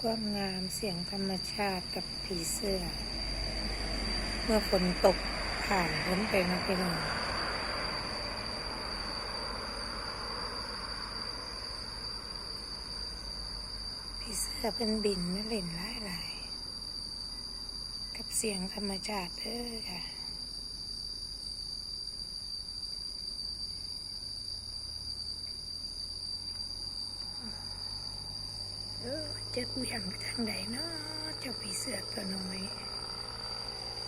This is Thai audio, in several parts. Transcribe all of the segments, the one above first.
ความงามเสียงธรรมชาติกับผีเสื้อ เมื่อฝนตกผ่านพ้นไปนะพี่น้องผีเสื้อเป็นบินไม่เล่นหลายหลายๆกับเสียงธรรมชาติเด้อค่ะ เออจะเหวี่ยงไปทางไหนเนาะเจ้าผีเสือตัวน้อย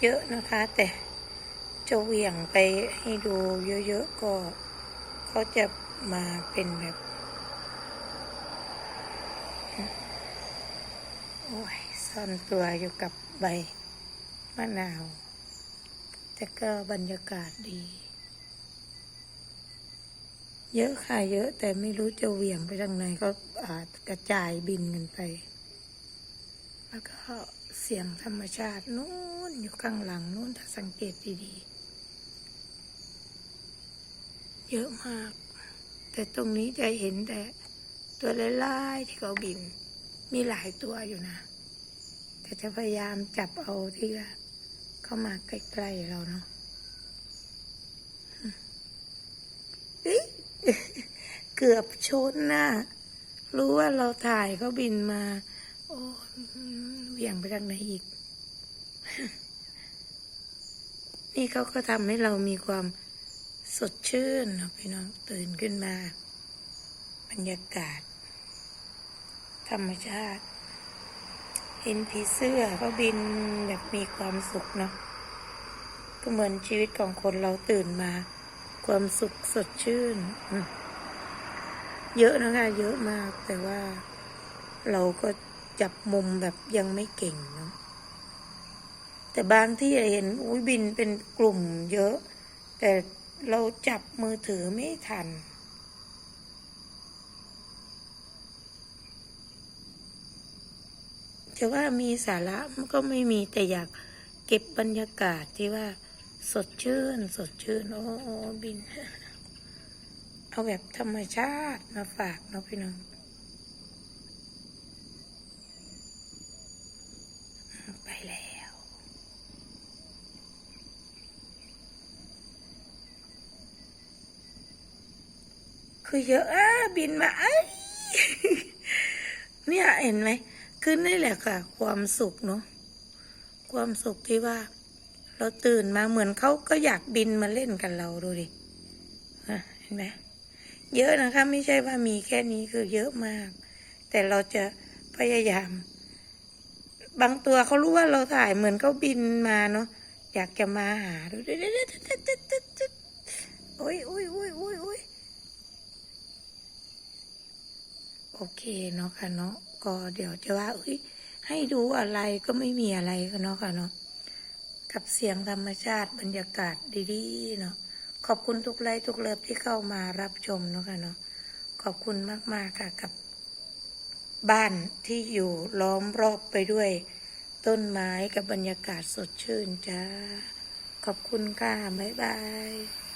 เยอะนะคะ แต่จะเหวี่ยงไปให้ดูเยอะๆก็เขาจะมาเป็นแบบ โอ้ยซ่อนตัวอยู่กับใบมะนาว แต่ก็บรรยากาศดี เยอะค่ะเยอะแต่ไม่รู้จะเหวี่ยงไปทางไหนก็กระจายบินกันไป แล้วก็เสียงธรรมชาตินู้นอยู่ข้างหลังนู้นถ้าสังเกตดีๆ เยอะมาก แต่ตรงนี้จะเห็นแต่ตัวไลายๆที่เขาบิน มีหลายตัวอยู่นะ แต่จะพยายามจับเอาที่เข้ามาใกล้ๆเราเนาะ เกือบชนน่ะรู้ว่าเราถ่ายเขาบินมา โอ้เหวี่ยงไปทางไหนอีก นี่เขาก็ทำให้เรามีความสดชื่นนะพี่น้องตื่นขึ้นมา บรรยากาศ ธรรมชาติ เห็นผีเสื้อเขาบินแบบมีความสุขเนาะก็เหมือนชีวิตของคนเราตื่นมา ความสุขสดชื่นอื เยอะนะคะ เยอะมากแต่ว่าเราก็จับมุมแบบยังไม่เก่งเนาะแต่บางที่เห็นอุ้ยบินเป็นกลุ่มเยอะ แต่เราจับมือถือไม่ทัน จะว่ามีสาระมันก็ไม่มีแต่อยากเก็บบรรยากาศที่ว่า สดชื่น สดชื่น โอ้โอ้บิน เอาแบบธรรมชาติมาฝากเนาะพี่น้องไปแล้ว คือเยอะอะบินมาเอ้ยเนี่ยเห็นไหมคือนี่แหละค่ะ ความสุขเนาะความสุขที่ว่า เราตื่นมาเหมือนเขาก็อยากบินมาเล่นกับเราดูดิเห็นไหม เยอะนะคะ ไม่ใช่ว่ามีแค่นี้คือเยอะมาก แต่เราจะพยายาม บางตัวเขารู้ว่าเราถ่ายเหมือนเขาบินมาเนาะอยากจะมาหาดูดิโอ้ยโอ้ยโอ้ยโอ้ยโอ้ยโอเคเนาะค่ะเนาะก็เดี๋ยวจะว่าเอ้ยให้ดูอะไรก็ไม่มีอะไรกันเนาะค่ะเนาะกับเสียงธรรมชาติบรรยากาศดีๆเนาะ ขอบคุณทุกไลค์ทุกเลิฟที่เข้ามารับชมเนาะค่ะเนาะขอบคุณมาก ๆ ค่ะกับ บ้านที่อยู่ล้อมรอบไปด้วย ต้นไม้กับบรรยากาศสดชื่นจ้า ขอบคุณค่ะ บ๊ายบาย